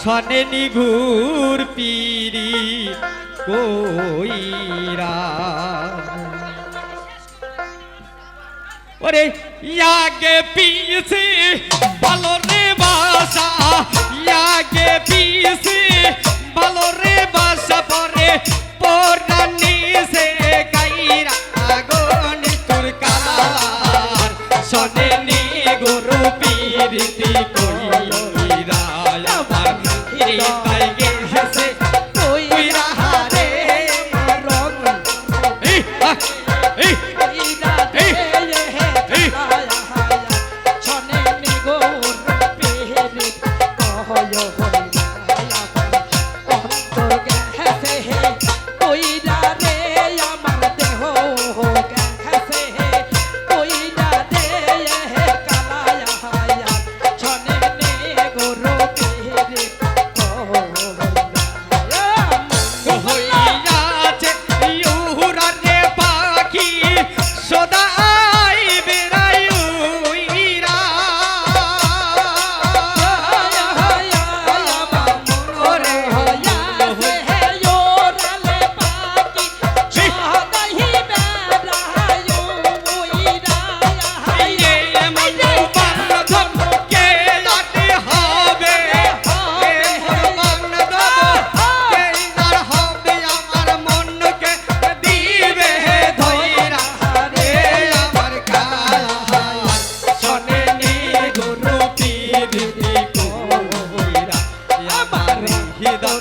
সনে নিঘুর পিরি কইরা। ওরে, ইয়াগে পিছে ভালো রে বাসা, ইয়াগে পিছে ভালো রে বাসা পরে পরানি সে গাইরা। আগুন তোর কালা।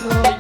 out.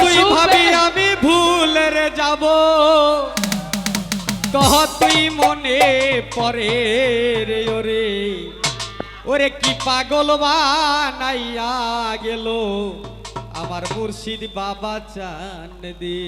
তুই ভাবি আমি ভুলের যাব তহতুই মনে পরে রে ওরে। ওরে কি পাগল বানাইয়া গেল আমার মুর্শিদ বাবা চান দি।